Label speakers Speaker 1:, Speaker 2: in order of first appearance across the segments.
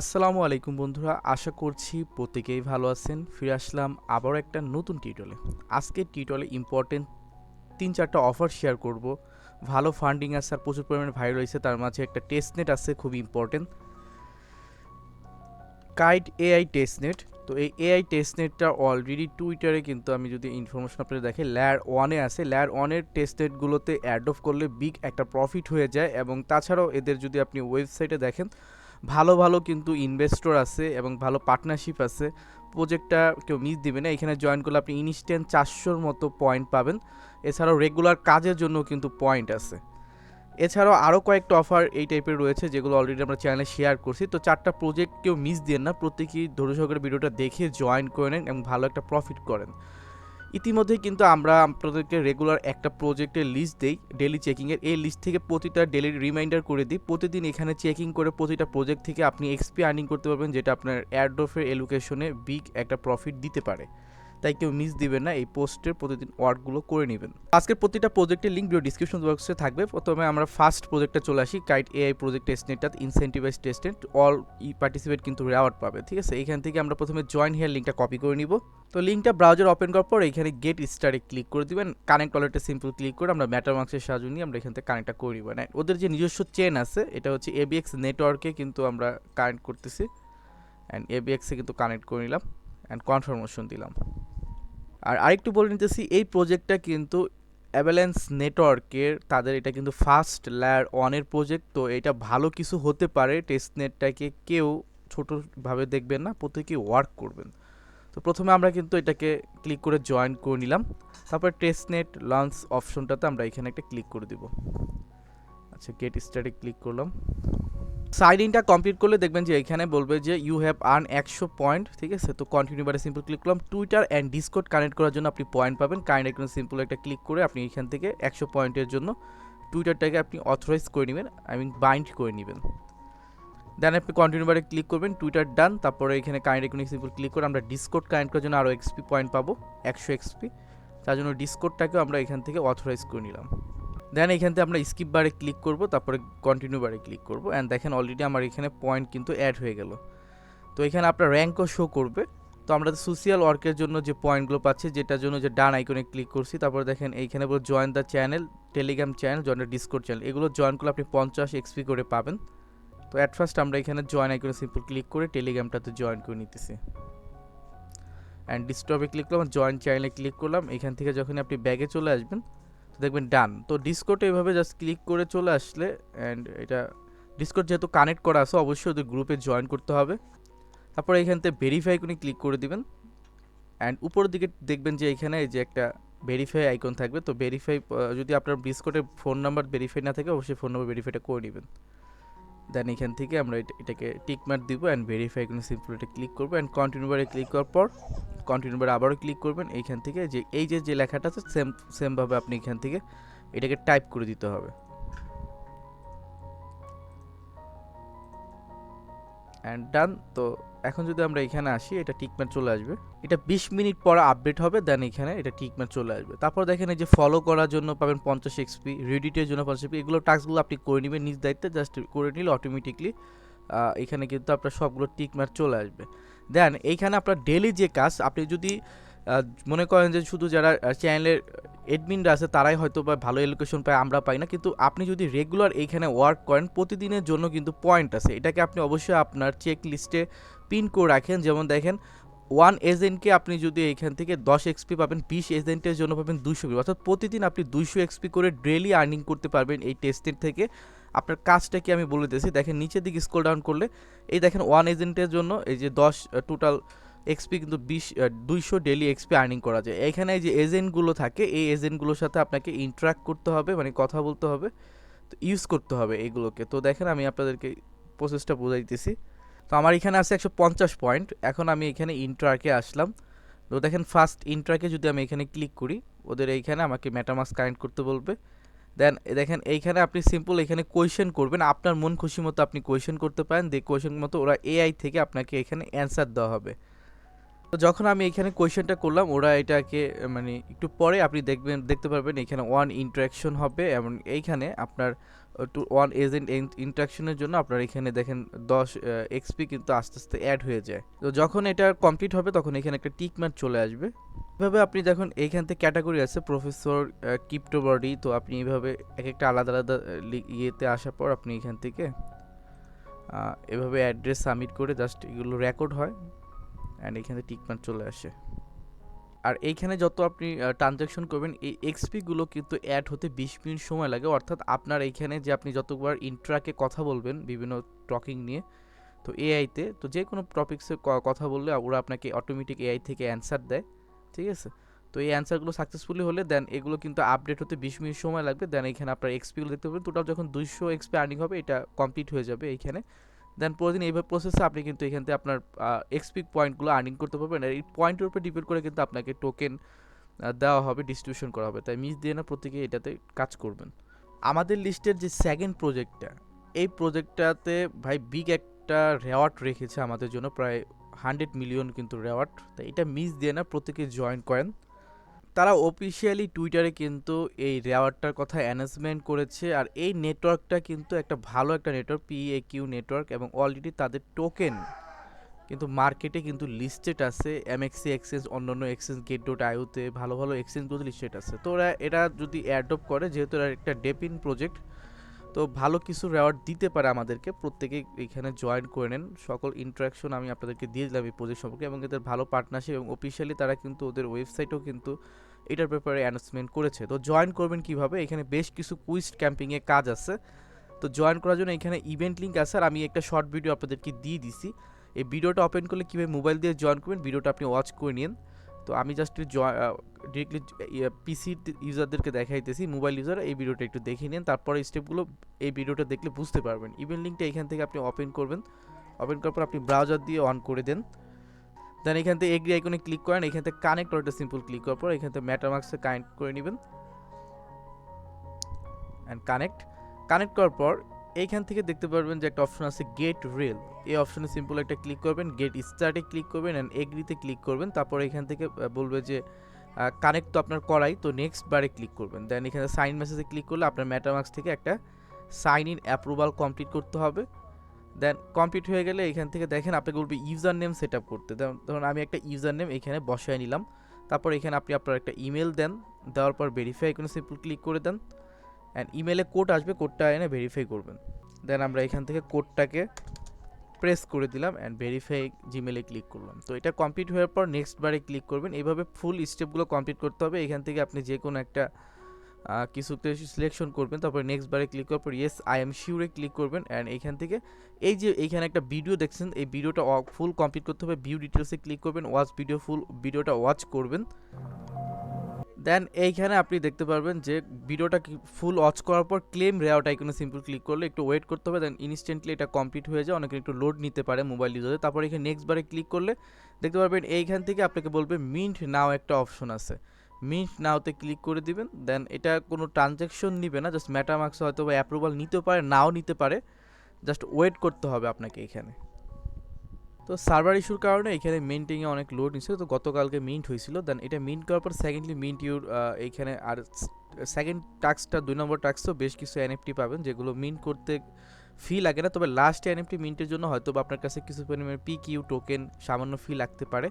Speaker 1: আসসালামু আলাইকুম বন্ধুরা, আশা করছি প্রত্যেকেই ভালো আছেন। ফিরে আসলাম আবারও একটা নতুন টিউটোলে আজকের টিউটোলে ইম্পর্টেন্ট তিন চারটা অফার শেয়ার করব। ভালো ফান্ডিং আছে আর প্রচুর পরিমাণে ভাইরাল হয়েছে, তার মাঝে একটা টেস্টনেট আছে খুবই ইম্পর্টেন্ট কাইট এআই টেস্টনেট তো এই এআই টেস্টনেটটা অলরেডি টুইটারে কিন্তু আমি যদি ইনফরমেশন আপনাদের দেখে ল্যার ওয়ানে আছে। ল্যার ওয়ানের টেস্টনেটগুলোতে অ্যাড অফ করলে বিগ একটা প্রফিট হয়ে যায় এবং তাছাড়াও এদের যদি আপনি ওয়েবসাইটে দেখেন ভালো ভালো কিন্তু ইনভেস্টর আছে এবং ভালো পার্টনারশিপ আছে। প্রজেক্টটা কেউ মিস দিবে না। এখানে জয়েন করলে আপনি ইনস্ট্যান্ট চারশোর মতো পয়েন্ট পাবেন। এছাড়াও রেগুলার কাজের জন্য কিন্তু পয়েন্ট আছে। এছাড়াও আরও কয়েকটা অফার এই টাইপের রয়েছে যেগুলো অলরেডি আমরা চ্যানেলে শেয়ার করছি। তো চারটা প্রজেক্ট কেউ মিস দিয়ে না। প্রত্যেকেই ধৈর্য সহকারে ভিডিওটা দেখে জয়েন করে নেন এবং ভালো একটা প্রফিট করেন। ইতিমধ্যে কিন্তু আমরা আপনাদেরকে রেগুলার একটা প্রজেক্টের লিস্ট দেই ডেলি চেকিংয়ের এই লিস্ট থেকে প্রতিটা ডেলি রিমাইন্ডার করে দিই। প্রতিদিন এখানে চেকিং করে প্রতিটা প্রজেক্ট থেকে আপনি এক্সপি আর্নিং করতে পারবেন, যেটা আপনার অ্যাডফের এলোকেশনে বিগ একটা প্রফিট দিতে পারে। তাই কেউ মিস দিবেন না, এই পোস্টের প্রতিদিন ওয়ার্কগুলো করে নেবেন। আজকের প্রতিটা প্রজেক্টের লিঙ্ক ভিডিও ডিসক্রিপশন বক্সে থাকবে। প্রথমে আমরা ফার্স্ট প্রজেক্টে চলে আসি কাইট এআই প্রজেক্ট টেস্টনেটটা ইনসেন্টিভাইজ টেস্টনেট অল ই পার্টিসিপেট কিন্তু রেওয়ার্ড পাবে, ঠিক আছে? এখান থেকে আমরা প্রথমে জয়েন হেয়ার লিঙ্কটা কপি করে নিব। তো লিঙ্কটা ব্রাউজার ওপেন করার পর এখানে গেট স্টারে ক্লিক করে দিবেন। কানেক্ট ওয়ালেটে সিম্পল ক্লিক করে আমরা ম্যাটার মার্কসের সাহায্য নিয়ে আমরা এখান থেকে কানেক্টটা করে নিব। না ওদের যে নিজস্ব চেন আছে, এটা হচ্ছে এবিএক্স নেটওয়ার্কে কিন্তু আমরা কানেক্ট করতেছি। অ্যান্ড এবিএক্সে কিন্তু কানেক্ট করে নিলাম। অ্যান্ড কনফার্মেশন দিলাম। আর আরেকটু বলে নিতেছি, এই প্রজেক্টটা কিন্তু অ্যাভেলেন্স নেটওয়ার্কের তাদের এটা কিন্তু ফার্স্ট লেয়ার ওয়ানের প্রজেক্ট তো এটা ভালো কিছু হতে পারে। টেস্ট নেটটাকে কেউ ছোটোভাবে দেখবেন না, প্রত্যেকেই ওয়ার্ক করবেন। তো প্রথমে আমরা কিন্তু এটাকে ক্লিক করে জয়েন করে নিলাম। তারপর টেস্ট নেট লঞ্চ অপশনটাতে আমরা এখানে একটা ক্লিক করে দিব। আচ্ছা গেট স্টার্টে ক্লিক করলাম। সাইড ইনটা কমপ্লিট করলে দেখবেন যে এখানে বলবে যে ইউ হ্যাভ আর্ন একশো পয়েন্ট ঠিক আছে? তো কন্টিনিউ বারে সিম্পল ক্লিক করলাম। টুইটার অ্যান্ড ডিসকোড কানেক্ট করার জন্য আপনি পয়েন্ট পাবেন। কাইন্ড একটা সিম্পল একটা ক্লিক করে আপনি এখান থেকে একশো পয়েন্টের জন্য টুইটারটাকে আপনি অথরাইজ করে নেবেন আই মিন বাইন্ড করে নেবেন। দেন আপনি কন্টিনিউ বারে ক্লিক করবেন টুইটার ডান তারপরে এখানে কাইন্ড একটা সিম্পল ক্লিক করে আমরা ডিসকোড কানেক্ট করার জন্য আরও এক্সপি পয়েন্ট পাবো, একশো এক্সপি তার জন্য ডিসকোডটাকেও আমরা এখান থেকে অথরাইজ করে নিলাম। দেন এখান থেকে আমরা স্কিপ বারে ক্লিক করব, তারপরে কন্টিনিউ বারে ক্লিক করব। অ্যান্ড দেখেন অলরেডি আমার এখানে পয়েন্ট কিন্তু অ্যাড হয়ে গেল। তো এখানে আপনার র্যাঙ্কও শো করবে। তো আমরা সোশ্যাল ওয়ার্কের জন্য যে পয়েন্টগুলো পাচ্ছি, যেটার জন্য যে ডান আইকনে ক্লিক করছি, তারপরে দেখেন এইখানে বলে join the channel Telegram channel join the Discord channel এগুলো জয়েন করলে আপনি পঞ্চাশ এক্সপি করে পাবেন। তো অ্যাট ফার্স্ট আমরা এখানে জয়েন আইকনে সিম্পল ক্লিক করে টেলিগ্রামটাতে জয়েন করে নিতেছি। অ্যান্ড ডিস্টপে ক্লিক করলাম জয়েন চ্যানেলে ক্লিক করলাম। এখান থেকে যখন আপনি ব্যাগে চলে আসবেন দেখবেন ডান তো ডিসকোটে এভাবে জাস্ট ক্লিক করে চলে আসলে অ্যান্ড এটা ডিসকোট যেহেতু কানেক্ট করা আছে, অবশ্যই ওদের গ্রুপে জয়েন করতে হবে। তারপরে এখান থেকে ভেরিফাই করে ক্লিক করে দিবেন। অ্যান্ড উপরের দিকে দেখবেন যে এখানে যে একটা ভেরিফাই আইকন থাকবে। তো ভেরিফাই যদি আপনার ডিসকোটে ফোন নাম্বার ভেরিফাই না থাকে, অবশ্যই ফোন নাম্বার ভেরিফাইটা করে নেবেন। দেন এখান থেকে আমরা এটা- এটাকে টিক মার্ক দিব অ্যান্ড ভেরিফাই করে সিম্পল এটা ক্লিক করব অ্যান্ড কন্টিনিউ বারে ক্লিক করার পর কন্টিনিউ বারে আবারও ক্লিক করবেন, এইখান থেকে যে, এই যে যে লেখাটা আছে সেম সেমভাবে আপনি এখান থেকে এটাকে টাইপ করে দিতে হবে। অ্যান্ড ডান তো এখন যদি আমরা এখানে আসি, এটা টিকম্যাট চলে আসবে। এটা বিশ মিনিট পর আপডেট হবে দেন এখানে এটা টিকম্যাট চলে আসবে। তারপর দেখেন এই যে ফলো করার জন্য পাবেন পঞ্চাশ এক্সপি রেডিটের জন্য পঞ্চাশ এক্সপি এগুলো টাস্কগুলো আপনি করে নেবেন নিজ দায়িত্বে জাস্ট করে নিলে অটোমেটিকলি এখানে কিন্তু আপনার সবগুলো টিকম্যাট চলে আসবে। দেন এইখানে আপনার ডেলি যে কাজ, আপনি যদি মনে করেন যে শুধু যারা চ্যানেলের এডমিনরা আছে, তারাই হয়তো বা ভালো এলোকেশন পায়, আমরা পাই না। কিন্তু আপনি যদি রেগুলার এইখানে ওয়ার্ক করেন, প্রতিদিনের জন্য কিন্তু পয়েন্ট আছে। এটাকে আপনি অবশ্যই আপনার চেক লিস্টে পিন করে রাখেন। যেমন দেখেন ওয়ান এজেন্টকে আপনি যদি এখান থেকে দশ এক্সপি পাবেন, বিশ এজেন্টের জন্য পাবেন দুইশো অর্থাৎ প্রতিদিন আপনি দুইশো এক্সপি করে ডেলি আর্নিং করতে পারবেন এই টেস্টের থেকে। আপনার কাজটা কি আমি বলে দিয়েছি? দেখেন, নিচের দিকে স্ক্রল ডাউন করলে, এই দেখেন ওয়ান এজেন্টের জন্য এই যে দশ টোটাল এক্সপি কিন্তু বিশ দুইশো ডেলি এক্সপি আর্নিং করা যায়। এখানে যে এজেন্টগুলো থাকে, এই এজেন্টগুলোর সাথে আপনাকে ইন্টারাক্ট করতে হবে মানে কথা বলতে হবে, তো ইউজ করতে হবে এগুলোকে। তো দেখেন আমি আপনাদেরকে প্রসেসটা বোঝাইতেছি তো আমার এখানে আছে একশো পঞ্চাশ পয়েন্ট এখন আমি এখানে ইন্ট্রাকে আসলাম। তো দেখেন ফার্স্ট ইন্ট্রাকে যদি আমি এখানে ক্লিক করি, ওদের এইখানে আমাকে মেটামাস কানেক্ট করতে বলবে। দেন দেখেন এইখানে আপনি সিম্পল এখানে কোয়েশ্চেন করবেন, আপনার মন খুশি মতো আপনি কোয়েশ্চেন করতে পারেন দিয়ে কোয়েশ্চেন মতো ওরা এআই থেকে আপনাকে এখানে অ্যান্সার দেওয়া হবে। তো যখন আমি এখানে কোয়েশ্চেনটা করলাম, ওরা এটাকে মানে একটু পরে আপনি দেখবেন, দেখতে পারবেন এখানে ওয়ান ইন্টারাকশন হবে এবং এইখানে আপনার টু ওয়ান এজেন্ট ইন্ট্রাকশনের জন্য আপনার এখানে দেখেন দশ এক্সপি কিন্তু আস্তে আস্তে অ্যাড হয়ে যায়। তো যখন এটা কমপ্লিট হবে, তখন এখানে একটা টিক মার্ক চলে আসবে। এভাবে আপনি দেখুন, এইখান থেকে ক্যাটাগরি আছে প্রফেসর ক্রিপ্টো বডি তো আপনি এইভাবে এক একটা আলাদা আলাদা ইয়েতে আসার পর আপনি এখান থেকে এভাবে অ্যাড্রেস সাবমিট করে জাস্ট এগুলো রেকর্ড হয়। অ্যান্ড এখানে টিকমার্ক চলে আসে। আর এইখানে যত আপনি ট্রানজ্যাকশন করবেন, এই এক্সপিগুলো কিন্তু অ্যাড হতে বিশ মিনিট সময় লাগে। অর্থাৎ আপনার এইখানে যে আপনি যতবার ইন্ট্রাকে কথা বলবেন, বিভিন্ন টকিং নিয়ে, তো এআইতে তো যে কোনো টপিক্সে কথা বললে ওরা আপনাকে অটোমেটিক এআই থেকে অ্যান্সার দেয়, ঠিক আছে? তো এই অ্যান্সারগুলো সাকসেসফুলি হলে দেন এগুলো কিন্তু আপডেট হতে বিশ মিনিট সময় লাগবে। দেন এখানে আপনার এক্সপিগুলো দেখতে পাবেন। টোটাল যখন দুইশো এক্সপি আর্নিং হবে, এটা কমপ্লিট হয়ে যাবে এইখানে। দেন প্রতিদিন এইভাবে প্রসেসে আপনি কিন্তু এখান থেকে আপনার এক্সপি পয়েন্টগুলো আর্নিং করতে পারবেন। আর এই পয়েন্টের উপর ডিপেন্ড করে কিন্তু আপনাকে টোকেন দেওয়া হবে ডিস্ট্রিবিউশন করা হবে। তাই মিস দিয়ে না প্রত্যেকে এটাতে কাজ করবেন। আমাদের লিস্টের যে সেকেন্ড প্রজেক্টটা এই প্রজেক্টটাতে ভাই বিগ একটা রেওয়ার্ড রেখেছে আমাদের জন্য। প্রায় হান্ড্রেড মিলিয়ন কিন্তু রেওয়ার্ড তাই এটা মিস দিয়ে না প্রত্যেকে জয়েন করেন। তারা অফিসিয়ালি টুইটারে কিন্তু এই রেওয়ার্ডটার কথা অ্যানাউন্সমেন্ট করেছে আর এই নেটওয়ার্কটা কিন্তু একটা ভালো একটা নেটওয়ার্ক পিএ কিউ নেটওয়ার্ক এবং অলরেডি তাদের টোকেন কিন্তু মার্কেটে কিন্তু লিস্টেড আছে। এমএক্সি এক্সচেঞ্জ অন্য এক্সচেঞ্জ গেট ডোট আয়ুতে ভালো ভালো এক্সচেঞ্জগুলো লিস্টেড আছে। তো ওরা এটা যদি অ্যাডপ্ট করে, যেহেতু এটা একটা ডেপিন প্রজেক্ট তো ভালো কিছু রেওয়ার্ড দিতে পারে আমাদেরকে। প্রত্যেকে এখানে জয়েন করে নেন। সকল ইন্টারাকশন আমি আপনাদেরকে দিয়ে দিলাম এই প্রজেক্ট সম্পর্কে এবং এদের ভালো পার্টনারশিপ এবং অফিসিয়ালি তারা কিন্তু ওদের ওয়েবসাইটেও কিন্তু এটার ব্যাপারে অ্যানাউন্সমেন্ট করেছে। তো জয়েন করবেন কীভাবে? এখানে বেশ কিছু কুইজ ক্যাম্পিংয়ে কাজ আছে। তো জয়েন করার জন্য এখানে ইভেন্ট লিঙ্ক আছে আর আমি একটা শর্ট ভিডিও আপনাদেরকে দিয়ে দিছি। এই ভিডিওটা ওপেন করলে কীভাবে মোবাইল দিয়ে জয়েন করবেন? ভিডিওটা আপনি ওয়াচ করে নিন। তো আমি জাস্ট ডিরেক্টলি পিসি ইউজারদেরকে দেখাইতেছি মোবাইল ইউজার এই ভিডিওটা একটু দেখে নিন, তারপরে স্টেপগুলো এই ভিডিওটা দেখলে বুঝতে পারবেন। ইভেন্ট লিঙ্কটা এখান থেকে আপনি ওপেন করবেন ওপেন করার পর আপনি ব্রাউজার দিয়ে অন করে দেন। দেন এখান থেকে এগ্রি আইকনে ক্লিক করেন, এখান থেকে কানেক্ট ওটা সিম্পল ক্লিক করার পর এখান থেকে ম্যাটারমার্কসে কানেক্ট করে নেবেন। অ্যান্ড কানেক্ট কানেক্ট করার পর এইখান থেকে দেখতে পারবেন যে একটা অপশন আছে গেট রেল এই অপশনে সিম্পল একটা ক্লিক করবেন গেট স্টার্টে ক্লিক করবেন অ্যান্ড এগ্রিতে ক্লিক করবেন, তারপর এখান থেকে বলবে যে কানেক্ট তো আপনার করাই, তো নেক্সট বারে ক্লিক করবেন। দেন এখানে সাইন মেসেজে ক্লিক করলে আপনার ম্যাটারমার্কস থেকে একটা সাইন ইন অ্যাপ্রুভাল কমপ্লিট করতে হবে। দেন কমপ্লিট হয়ে গেলে এখান থেকে দেখেন আপনাকে বলবে ইউজার নেম সেট আপ করতে ধরুন আমি একটা ইউজার নেম এখানে বসায় নিলাম। তারপর এখানে আপনি আপনার একটা ইমেল দেন, দেওয়ার পর ভেরিফাই কোনো সিম্পল ক্লিক করে দেন। অ্যান্ড ইমেলে কোড আসবে কোডটা এনে ভেরিফাই করবেন। দেন আমরা এখান থেকে কোডটাকে প্রেস করে দিলাম অ্যান্ড ভেরিফাই জিমেলে ক্লিক করলাম। তো এটা কমপ্লিট হওয়ার পর নেক্সট বারে ক্লিক করবেন। এইভাবে ফুল স্টেপগুলো কমপ্লিট করতে হবে। এখান থেকে আপনি যে কোনো একটা কিছুতে সিলেকশন করবেন, তারপর নেক্সট বারে ক্লিক করার পর ইয়েস আই এম শিওরে ক্লিক করবেন। অ্যান্ড এইখান থেকে এই যে এইখানে একটা ভিডিও দেখছেন, এই ভিডিওটা ফুল কমপ্লিট করতে হবে। ভিউ ডিটেলসে ক্লিক করবেন ওয়াচ ভিডিও ফুল ভিডিওটা ওয়াচ করবেন। দেন এইখানে আপনি দেখতে পারবেন যে ভিডিওটা ফুল ওয়াচ করার পর ক্লেম রেআউট আইকনে সিম্পল ক্লিক করলে একটু ওয়েট করতে হবে দেন ইনস্ট্যান্টলি এটা কমপ্লিট হয়ে যায়, অনেকে একটু লোড নিতে পারে মোবাইল ইউজারে তারপর এখানে নেক্সট বারে ক্লিক করলে দেখতে পারবেন এইখান থেকে আপনাকে বলবে মিন্ট নাও একটা অপশন আছে। মিন্ট নাওতে ক্লিক করে দিবেন দেন এটা কোনো ট্রানজ্যাকশন নিবে না জাস্ট ম্যাটামার্কস হয়তো বা অ্যাপ্রুভাল নিতে পারে, নাও নিতে পারে। জাস্ট ওয়েট করতে হবে আপনাকে এখানে। তো সার্ভার ইস্যুর কারণে এখানে মিন্টিংয়ে অনেক লোড নিচ্ছে তো গতকালকে মিন্ট হয়েছিল। দেন এটা মিন্ট করার পর সেকেন্ডলি মিন্ট ইউর এইখানে আর সেকেন্ড টাস্কটা দুই নম্বর টাস্কও বেশ কিছু এনএফটি পাবেন, যেগুলো মিন্ট করতে ফি লাগে না। তবে লাস্ট এনএফটি মিন্টের জন্য হয়তো বা আপনার কাছে কিছু পরিমাণে পি কিউ টোকেন সামান্য ফি লাগতে পারে।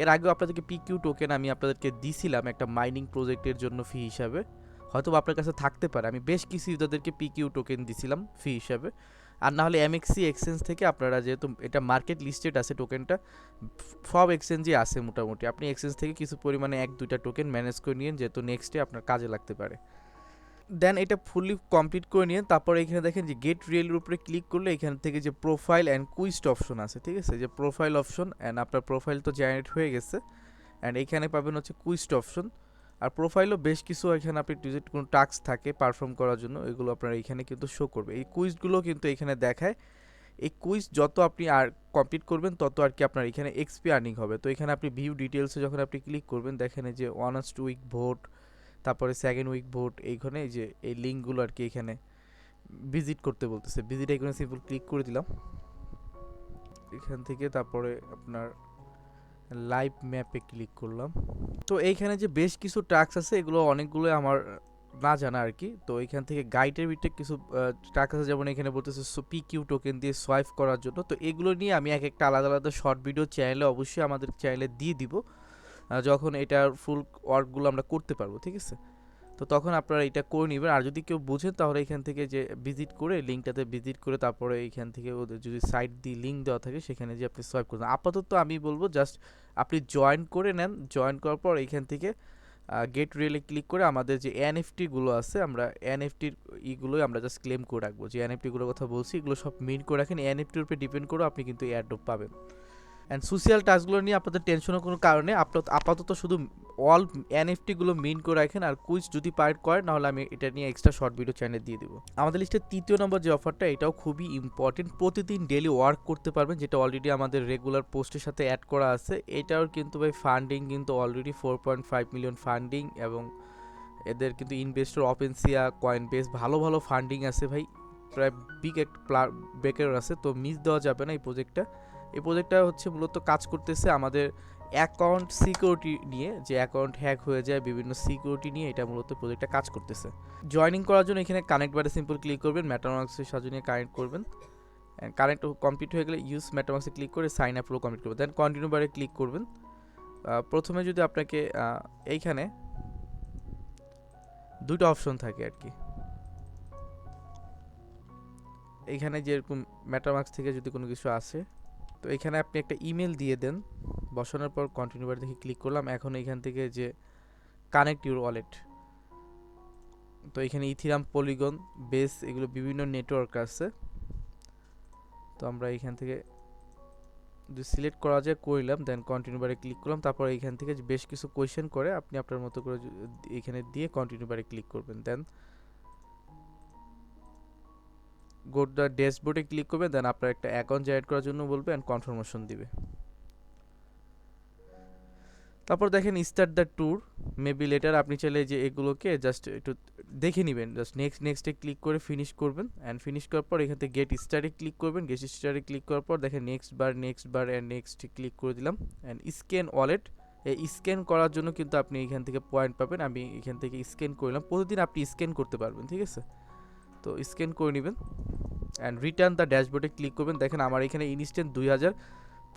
Speaker 1: এর আগেও আপনাদেরকে পি কিউ টোকেন আমি আপনাদেরকে দিছিলাম একটা মাইনিং প্রজেক্টের জন্য ফি হিসাবে। হয়তো আপনার কাছে থাকতে পারে। আমি বেশ কিছু ইউজারদেরকে পি কিউ টোকেন দিছিলাম ফি হিসাবে। আর না হলে এমএক্সি এক্সচেঞ্জ থেকে আপনারা যেহেতু এটা মার্কেট লিস্টেড আছে টোকেনটা সব এক্সচেঞ্জে আছে মোটামুটি। আপনি এক্সচেঞ্জ থেকে কিছু পরিমাণে এক, দুইটা টোকেন ম্যানেজ করে নিন যেহেতু নেক্সটে আপনার কাজে লাগতে পারে। দেন এটা ফুললি কমপ্লিট করে নিয়ে, তারপর এখানে দেখেন যে গেট রিয়েলের উপরে ক্লিক করলে এখান থেকে যে প্রোফাইল অ্যান্ড কুইস্ট অপশন আছে, ঠিক আছে? যে প্রোফাইল অপশন অ্যান্ড আপনার প্রোফাইল তো জেনারেট হয়ে গেছে। অ্যান্ড এখানে পাবেন হচ্ছে কুইস্ট অপশন আর প্রোফাইলও বেশ কিছু এখানে আপনি যদি কোনো টাস্ক থাকে পারফর্ম করার জন্য এগুলো আপনার এখানে কিন্তু শো করবে। এই কুইজগুলো কিন্তু এখানে দেখায়। এই কুইজ যত আপনি আর কমপ্লিট করবেন, তত আর কি আপনার এখানে এক্সপি আর্নিং হবে। তো এখানে আপনি ভিউ ডিটেলসে যখন আপনি ক্লিক করবেন, দেখেন যে ওয়ানার্স উইক ভোট তারপরে সেকেন্ড উইক ভোট এইখানে এই যে, এই লিঙ্কগুলো আর কি এখানে ভিজিট করতে বলতেছে। ভিজিট এখানে সিম্পল ক্লিক করে দিলাম। এখান থেকে তারপরে আপনার লাইভ ম্যাপে ক্লিক করলাম। তো এইখানে যে বেশ কিছু টাস্ক আছে, এগুলো অনেকগুলো আমার না জানা আর কি। তো এখান থেকে গাইডের ভিতরে কিছু ট্রাক আছে, যেমন এখানে বলতেছে পি কিউ টোকেন দিয়ে সোয়াইপ করার জন্য। তো এগুলো নিয়ে আমি এক একটা আলাদা আলাদা শর্ট ভিডিও চ্যানেলে অবশ্যই আমাদের চ্যানেলে দিয়ে দিব। যখন এটার ফুল ওয়ার্কগুলো আমরা করতে পারব, ঠিক আছে? তো তখন আপনারা এটা করে নেবেন। আর যদি কেউ বুঝেন, তাহলে এখান থেকে যে ভিজিট করে লিঙ্কটাতে ভিজিট করে তারপরে এইখান থেকে ওদের যদি সাইট দিয়ে লিঙ্ক দেওয়া থাকে, সেখানে যে আপনি সোয়াইপ করবেন। আপাতত আমি বলব জাস্ট আপনি জয়েন করে নেন। জয়েন করার পর এইখান থেকে গেট রিয়েলে ক্লিক করে আমাদের যে এনএফটিগুলো আছে, আমরা এনএফটির ইগুলোই আমরা জাস্ট ক্লেম করে রাখব। যে এনএফটিগুলোর কথা বলছি, এগুলো সব মিন করে রাখেন। এনএফটির উপরে ডিপেন্ড করে আপনি কিন্তু এয়ারড্রপ পাবেন। অ্যান্ড সোশ্যাল টাস্কগুলো নিয়ে আপনাদের টেনশনের কোনো কারণে আপনার আপাতত শুধু অল এনএফটিগুলো মিন করে রাখেন আর কুইজ যদি পার্ট করেন, নাহলে আমি এটা নিয়ে এক্সট্রা শর্ট ভিডিও চ্যানেল দিয়ে দেবো। আমাদের লিস্টের তৃতীয় নম্বর যে অফারটা এটাও খুবই ইম্পর্টেন্ট প্রতিদিন ডেলি ওয়ার্ক করতে পারবেন, যেটা অলরেডি আমাদের রেগুলার পোস্টের সাথে অ্যাড করা আছে। এটাও কিন্তু ভাই ফান্ডিং কিন্তু already four point five million funding এবং এদের কিন্তু ইনভেস্টর অপেন্সিয়া কয়েন বেস ভালো ভালো ফান্ডিং আছে ভাই। প্রায় বিগ একটা ব্রেকার আছে, তো মিস দেওয়া যাবে না এই প্রজেক্টটা এই প্রজেক্টটা হচ্ছে মূলত কাজ করতেছে আমাদের অ্যাকাউন্ট সিকিউরিটি নিয়ে, যে অ্যাকাউন্ট হ্যাক হয়ে যায় বিভিন্ন সিকিউরিটি নিয়ে, এটা মূলত প্রজেক্টটা কাজ করতেছে। জয়েনিং করার জন্য এখানে কানেক্ট বারে সিম্পল ক্লিক করবেন ম্যাটারমার্ক্সের সাহায্য নিয়ে কানেক্ট করবেন। কানেক্ট কমপ্লিট হয়ে গেলে ইউজ ম্যাটারমার্ক্সে ক্লিক করে সাইন আপ কমপ্লিট করবেন। দেন কন্টিনিউ বারে ক্লিক করবেন। প্রথমে যদি আপনাকে এইখানে দুটো অপশন থাকে আর কি। এইখানে যেরকম ম্যাটারমার্ক্স থেকে যদি কোনো কিছু আসে তো এখানে আপনি একটা ইমেল দিয়ে দেন। বসানোর পর কন্টিনিউ বার দেখে ক্লিক করলাম। এখন এখান থেকে যে কানেক্ট ইউর ওয়ালেট তো এখানে ইথিরাম পলিগন বেস এগুলো বিভিন্ন নেটওয়ার্ক আছে। তো আমরা এখান থেকে যদি সিলেক্ট করা যায় করলাম দেন কন্টিনিউ বারে ক্লিক করলাম। তারপর এখান থেকে বেশ কিছু কোয়েশ্চেন করে আপনি আপনার মতো করে এখানে দিয়ে কন্টিনিউ বারে ক্লিক করবেন। দেন গো দ্য ড্যাশবোর্ডে ক্লিক করবেন দেন আপনার একটা অ্যাকাউন্ট জেনারেট করার জন্য বলবে অ্যান্ড কনফার্মেশন দিবে। তারপর দেখেন start the tour maybe later আপনি চাইলে যে এগুলোকে জাস্ট একটু দেখে নেবেন জাস্ট নেক্সট নেক্সটে ক্লিক করে ফিনিশ করবেন অ্যান্ড ফিনিশ করার পর এখান থেকে গেট স্টারে ক্লিক করবেন গেট স্টারে ক্লিক করার পর দেখেন next bar next bar and next click করে দিলাম অ্যান্ড স্ক্যান ওয়ালেট এই স্ক্যান করার জন্য কিন্তু আপনি এখান থেকে পয়েন্ট পাবেন, আমি এখান থেকে স্ক্যান করলাম প্রতিদিন আপনি স্ক্যান করতে পারবেন, ঠিক আছে? তো স্ক্যান করে নেবেন অ্যান্ড রিটার্ন দ্য ড্যাশবোর্ডে ক্লিক করবেন। দেখেন আমার এখানে ইনস্ট্যান্ট দুই হাজার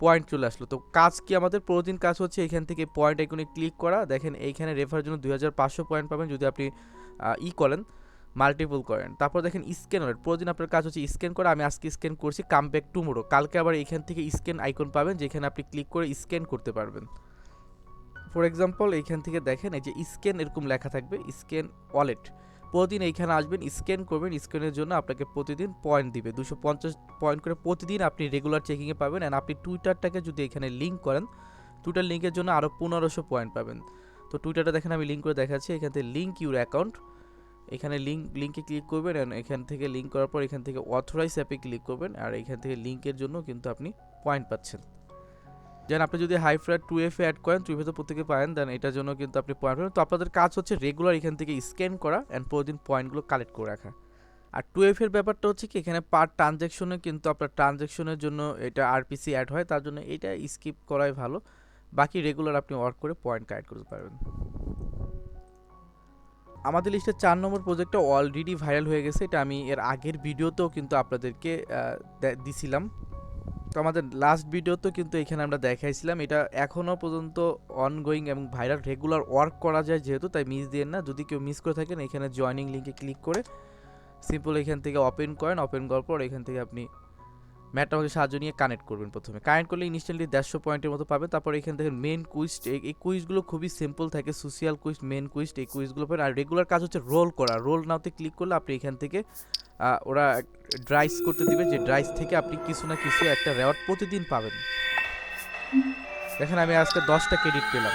Speaker 1: পয়েন্ট চলে আসলো। তো কাজ কি আমাদের? প্রতিদিন কাজ হচ্ছে এখান থেকে পয়েন্ট আইকনে ক্লিক করা। দেখেন এইখানে রেফার জন্য দুই হাজার পাঁচশো পয়েন্ট পাবেন যদি আপনি ই করেন মাল্টিপল করেন। তারপর দেখেন স্ক্যান ওয়ালেট প্রতিদিন আপনার কাজ হচ্ছে স্ক্যান করা। আমি আজকে স্ক্যান করছি। কাম ব্যাক টুমোরো কালকে আবার এখান থেকে স্ক্যান আইকন পাবেন যেখানে আপনি ক্লিক করে স্ক্যান করতে পারবেন। ফর এক্সাম্পল এইখান থেকে দেখেন এই যে স্ক্যান এরকম লেখা থাকবে। স্ক্যান ওয়ালেট প্রতিদিন এইখানে আসবেন স্ক্যান করবেন স্ক্যানের জন্য আপনাকে প্রতিদিন পয়েন্ট দিবে। দুশো পঞ্চাশ পয়েন্ট করে প্রতিদিন আপনি রেগুলার চেকিংয়ে পাবেন অ্যান্ড আপনি টুইটারটাকে যদি এখানে লিঙ্ক করেন টুইটার লিঙ্কের জন্য আরও পনেরোশো পয়েন্ট পাবেন। তো টুইটারটা দেখেন আমি লিঙ্ক করে দেখাচ্ছি, এখান থেকে লিঙ্ক ইউর অ্যাকাউন্ট এখানে লিঙ্ক লিঙ্কে ক্লিক করবেন অ্যান্ড এখান থেকে লিঙ্ক করার পর এখান থেকে অথরাইজ অ্যাপে ক্লিক করবেন। আর এখান থেকে লিঙ্কের জন্য কিন্তু আপনি পয়েন্ট পাচ্ছেন। যেন আপনি যদি হাই ফ্লাইট টু এফ অ্যাড করেন টু এফে প্রত্যেকে পাবেন দেন এটার জন্য কিন্তু আপনি পয়েন্ট পাবেন। তো আপনাদের কাজ হচ্ছে রেগুলার এখান থেকে স্ক্যান করা অ্যান্ড প্রতিদিন পয়েন্টগুলো কালেক্ট করে রাখা। আর টু এফ এর ব্যাপারটা হচ্ছে কি, এখানে পার ট্রানজ্যাকশনে কিন্তু আপনার ট্রানজ্যাকশনের জন্য এটা আরপিসি অ্যাড হয়, তার জন্য এটা স্কিপ করাই ভালো। বাকি রেগুলার আপনি ওয়ার্ক করে পয়েন্ট কালেক্ট করতে পারবেন। আমাদের লিস্টের চার নম্বর প্রজেক্টটা অলরেডি ভাইরাল হয়ে গেছে, এটা আমি এর আগের ভিডিওতেও কিন্তু আপনাদেরকে দিছিলাম। তো আমাদের লাস্ট ভিডিও তো কিন্তু এখানে আমরা দেখাইছিলাম। এটা এখনও পর্যন্ত অনগোয়িং এবং ভাইরাল রেগুলার ওয়ার্ক করা যায় যেহেতু, তাই মিস দিয়েন না। যদি কেউ মিস করে থাকেন, এখানে জয়নিং লিঙ্কে ক্লিক করে সিম্পল এখান থেকে ওপেন করেন। ওপেন করার পর এখান থেকে আপনি ম্যাটারকে সাহায্য নিয়ে কানেক্ট করবেন প্রথমে। কানেক্ট করলে ইনস্ট্যান্টলি দেড়শো পয়েন্টের মতো পাবেন। তারপর এখান থেকে মেন কুইস্ট এই কুইজগুলো খুবই সিম্পল থাকে। সোশিয়াল কুইস্ট মেন কুইস্ট এই কুইজগুলো পাবেন। আর রেগুলার কাজ হচ্ছে রোল করা। রোল নাওতে ক্লিক করলে আপনি এখান থেকে ওরা ড্রাইস করতে দিবে, যে ড্রাইস থেকে আপনি কিছু না কিছু একটা রেওয়ার্ড প্রতিদিন পাবেন। দেখেন আমি আজকে দশটা ক্রেডিট পেলাম।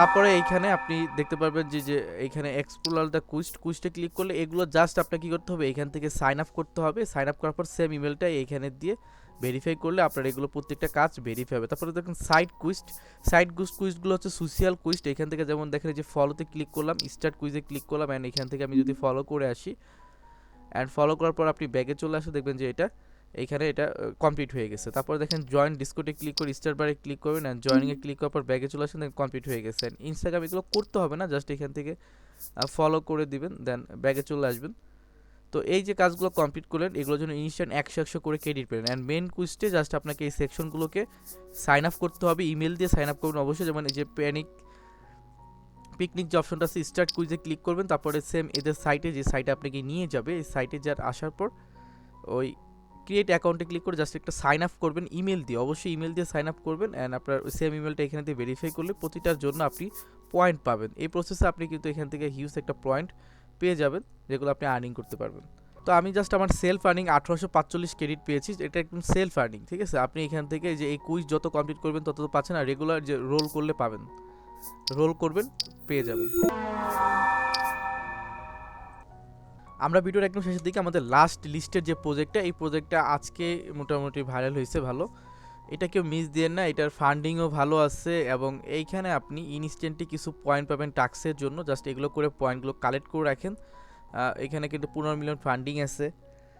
Speaker 1: তারপরে এইখানে আপনি দেখতে পারবেন যে যে এইখানে এক্সপ্লোর দ্য কুইস্ট কুইস্টে ক্লিক করলে এগুলো জাস্ট আপনাকে কী করতে হবে? এখান থেকে সাইন আপ করতে হবে। সাইন আপ করার পর সেম ইমেলটা এইখানে দিয়ে ভেরিফাই করলে আপনার এগুলো প্রত্যেকটা কাজ ভেরিফাই হবে। তারপরে দেখুন সাইড কুইস্ট সাইড কুইস্ট কুইস্টগুলো হচ্ছে সোশিয়াল কুইস্ট এখান থেকে যেমন দেখেন যে ফলোতে ক্লিক করলাম স্টার্ট কুইজে ক্লিক করলাম অ্যান্ড এখান থেকে আমি যদি ফলো করে আসি অ্যান্ড ফলো করার পর আপনি ব্যাগে চলে আসে, দেখবেন যে এটা এইখানে এটা কমপ্লিট হয়ে গেছে। তারপর দেখেন জয়েন ডিসকোডে ক্লিক করে স্টার বারে ক্লিক করবেন অ্যান্ড জয়েনিংয়ে ক্লিক করার পর ব্যাগে চলে আসেন দেন কমপ্লিট হয়ে গেছে। ইনস্টাগ্রাম এগুলো করতে হবে না জাস্ট এখান থেকে ফলো করে দিবেন দেন ব্যাগে চলে আসবেন। তো এই যে কাজগুলো কমপ্লিট করলেন এগুলোর জন্য ইনস্ট্যান্ট একশো একশো করে ক্রেডিট পেলেন। অ্যান্ড মেন কুইস্টে জাস্ট আপনাকে এই সেকশনগুলোকে সাইন আপ করতে হবে ইমেল দিয়ে সাইন আপ করবেন অবশ্যই। যেমন এই যে প্যানিক পিকনিক যে অপশনটা আছে স্টার্ট কুইজে ক্লিক করবেন তারপরে সেম এদের সাইটে যে সাইটে আপনাকে নিয়ে যাবে এই সাইটে যার আসার পর ওই ক্রিয়েট অ্যাকাউন্টে ক্লিক করে জাস্ট একটা সাইন আপ করবেন ইমেল দিয়ে, অবশ্যই ইমেল দিয়ে সাইন আপ করবেন অ্যান্ড আপনার সেম ইমেলটা এখানে দিয়ে ভেরিফাই করলে প্রতিটার জন্য আপনি পয়েন্ট পাবেন। এই প্রসেসে আপনি কিন্তু এখান থেকে হিউজ একটা পয়েন্ট পেয়ে যাবেন, যেগুলো আপনি আর্নিং করতে পারবেন। তো আমি জাস্ট আমার সেলফ আর্নিং আঠারোশো পাঁচচল্লিশ ক্রেডিট পেয়েছি, এটা একদম সেলফ আর্নিং ঠিক আছে? আপনি এখান থেকে যে এই কুইজ যত কমপ্লিট করবেন তত তো পাচ্ছেন আর রেগুলার যে রোল করলে পাবেন রোল করবেন, পেয়ে যাবেন। আমরা ভিডিওর একদম শেষের দিকে আমাদের লাস্ট লিস্টের যে প্রজেক্টটা এই প্রজেক্টটা আজকে মোটামুটি ভাইরাল হয়েছে ভালো। এটা কেউ মিস দিয়েন না, এটার ফান্ডিংও ভালো আছে এবং এইখানে আপনি ইনস্ট্যান্টলি কিছু পয়েন্ট পাবেন টাক্সের জন্য। জাস্ট এগুলো করে পয়েন্টগুলো কালেক্ট করে রাখেন। এখানে কিন্তু পনেরো মিলিয়ন ফান্ডিং আছে।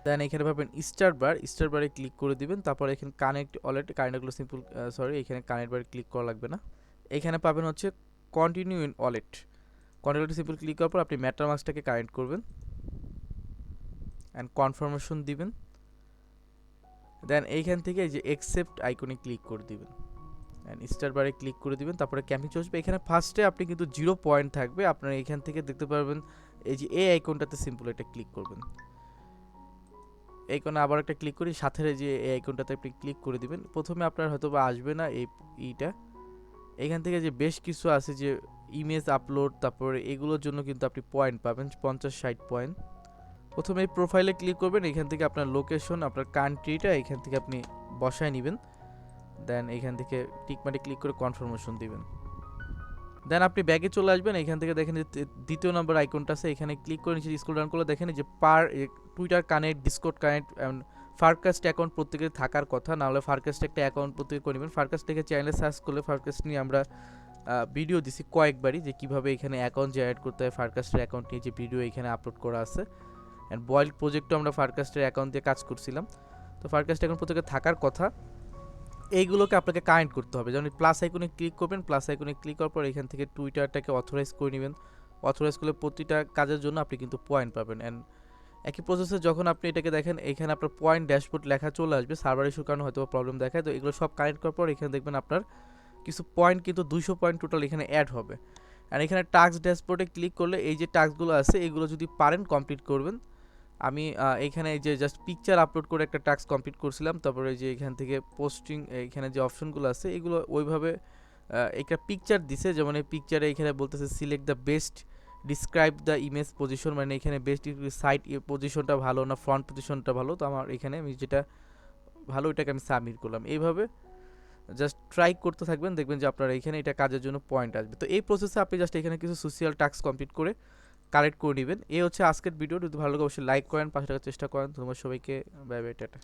Speaker 1: দেন এখানে পাবেন স্টার বার স্টার বারে ক্লিক করে দিবেন। তারপর এখানে কানেক্ট ওয়ালেট কানেক্টগুলো সিম্পল সরি এখানে কানেক্ট বারে ক্লিক করা লাগবে না। এখানে পাবেন হচ্ছে continue in wallet continue simple click করার পর আপনি ম্যাটার মার্কসটাকে কানেক্ট করবেন। অ্যান্ড কনফার্মেশন দিবেন। দেন এইখান থেকে যে অ্যাকসেপ্ট আইকনে ক্লিক করে দিবেন। অ্যান্ড স্টার বারে ক্লিক করে দিবেন, তারপরে ক্যাম্পিং চলবে এখানে ফার্স্টে আপনি কিন্তু জিরো পয়েন্ট থাকবে। আপনার এখান থেকে দেখতে পারবেন, এই যে এই আইকনটাতে সিম্পল একটা ক্লিক করবেন। এই কোণে আবার একটা ক্লিক করি, সাথে যে এই আইকনটাতে আপনি ক্লিক করে দিবেন। প্রথমে আপনার হয়তো বা আসবে না এই ইটা। এখান থেকে যে বেশ কিছু আছে যে ইমেজ আপলোড তারপরে এগুলোর জন্য কিন্তু আপনি পয়েন্ট পাবেন, পঞ্চাশ ষাট পয়েন্ট প্রথমে প্রোফাইলে ক্লিক করবেন, এখান থেকে আপনার লোকেশন আপনার কান্ট্রিটা এখান থেকে আপনি বসায় নেবেন। দেন এখান থেকে টিকমাটি ক্লিক করে কনফার্মেশন দিবেন। দেন আপনি ব্যাগে চলে আসবেন, এখান থেকে দেখেন যে দ্বিতীয় নম্বর আইকনটা আছে, এখানে ক্লিক করে নিচে স্ক্রল ডাউন করলে দেখেন যে পার Twitter connect Discord connect Farcaster account প্রত্যেকের থাকার কথা। না হলে ফারকাস্ট একটা অ্যাকাউন্ট প্রত্যেকে করে নেবেন। ফারকাস্ট থেকে চ্যানেলে সার্চ করলে ফারকাস্ট নিয়ে আমরা ভিডিও দিছি কয়েকবারই যে কীভাবে এখানে অ্যাকাউন্ট জেনারেট করতে হয়। ফারকাস্টের অ্যাকাউন্ট নিয়ে যে ভিডিও এখানে আপলোড করা আছে। অ্যান্ড বয়েল প্রজেক্টও আমরা ফারকাস্টের অ্যাকাউন্ট দিয়ে কাজ করছিলাম। তো ফারকাস্ট এখন প্রত্যেকের থাকার কথা, এইগুলোকে আপনাকে কানেক্ট করতে হবে। যেমন প্লাস আইকনে ক্লিক করবেন প্লাস আইকনে ক্লিক করার পর এখান থেকে টুইটারটাকে অথরাইজ করে নেবেন। অথরাইজ করলে প্রতিটা কাজের জন্য আপনি কিন্তু পয়েন্ট পাবেন। অ্যান্ড একই প্রসেসে যখন আপনি এটাকে দেখেন, এখানে আপনার পয়েন্ট ড্যাশবোর্ড লেখা চলে আসবে। সার্ভার ইস্যুর কারণে হয়তো প্রবলেম দেখায়। তো এগুলো সব কানেক্ট করার পর এখানে দেখবেন আপনার কিছু পয়েন্ট কিন্তু দুইশো পয়েন্ট টোটাল এখানে অ্যাড হবে। অ্যান্ড এখানে টাস্ক ড্যাশবোর্ডে ক্লিক করলে এই যে টাস্কগুলো আছে, এগুলো যদি পারেন কমপ্লিট করবেন। আমি এখানে যে জাস্ট পিকচার আপলোড করে একটা টাস্ক কমপ্লিট করছিলাম, তারপরে যে এখান থেকে পোস্টিং এখানে যে অপশনগুলো আছে, এগুলো ওইভাবে একটা পিকচার দিছে, যেমন এই পিকচারে এখানে বলতেছে select the best describe the image position মানে এখানে বেস্ট সাইড পজিশনটা ভালো না ফ্রন্ট পজিশনটা ভালো, তো আমার এখানে আমি যেটা ভালো ওইটাকে আমি সাবমিট করলাম। এইভাবে জাস্ট ট্রাই করতে থাকবেন, দেখবেন যে আপনার এখানে এটা কাজের জন্য পয়েন্ট আসবে। তো এই প্রসেসে আপনি জাস্ট এখানে কিছু সোশিয়াল টাস্ক কমপ্লিট করে কালেক্ট করে নেবেন। এই হচ্ছে আজকের ভিডিও। যদি ভালো লাগে অবশ্যই লাইক করেন, পাশে থাকার চেষ্টা করেন। তোমার সবাইকে। Bye bye, tata.